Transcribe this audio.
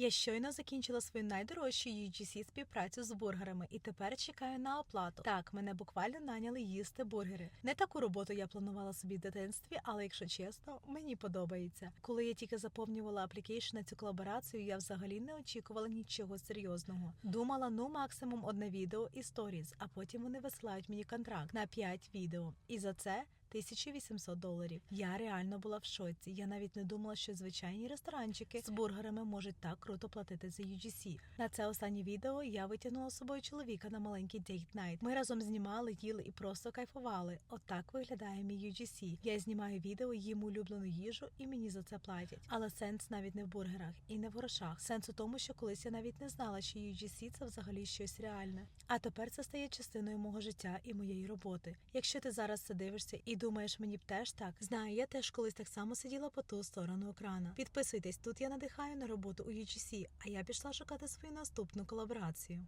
Я щойно закінчила свою найдорожчу UGC співпрацю з бургерами і тепер чекаю на оплату. Так, мене буквально наняли їсти бургери. Не таку роботу я планувала собі в дитинстві, але якщо чесно, мені подобається. Коли я тільки заповнювала аплікейшн на цю колаборацію, я взагалі не очікувала нічого серйозного. Думала, ну максимум одне відео і сторіз, а потім вони висилають мені контракт на 5 відео. І за це 1800 доларів. Я реально була в шоці. Я навіть не думала, що звичайні ресторанчики з бургерами можуть так круто платити за UGC. На це останнє відео я витягнула з собою чоловіка на маленький дейт найт. Ми разом знімали, їли і просто кайфували. Отак виглядає мій UGC. Я знімаю відео, їм улюблену їжу, і мені за це платять. Але сенс навіть не в бургерах і не в грошах. Сенс у тому, що колись я навіть не знала, що UGC – це взагалі щось реальне. А тепер це стає частиною мого життя і моєї роботи. Якщо ти зараз це дивишся і думаєш, мені б теж так, знаю, я теж колись так само сиділа по ту сторону екрана. Підписуйтесь, тут я надихаю на роботу у UGC, а я пішла шукати свою наступну колаборацію.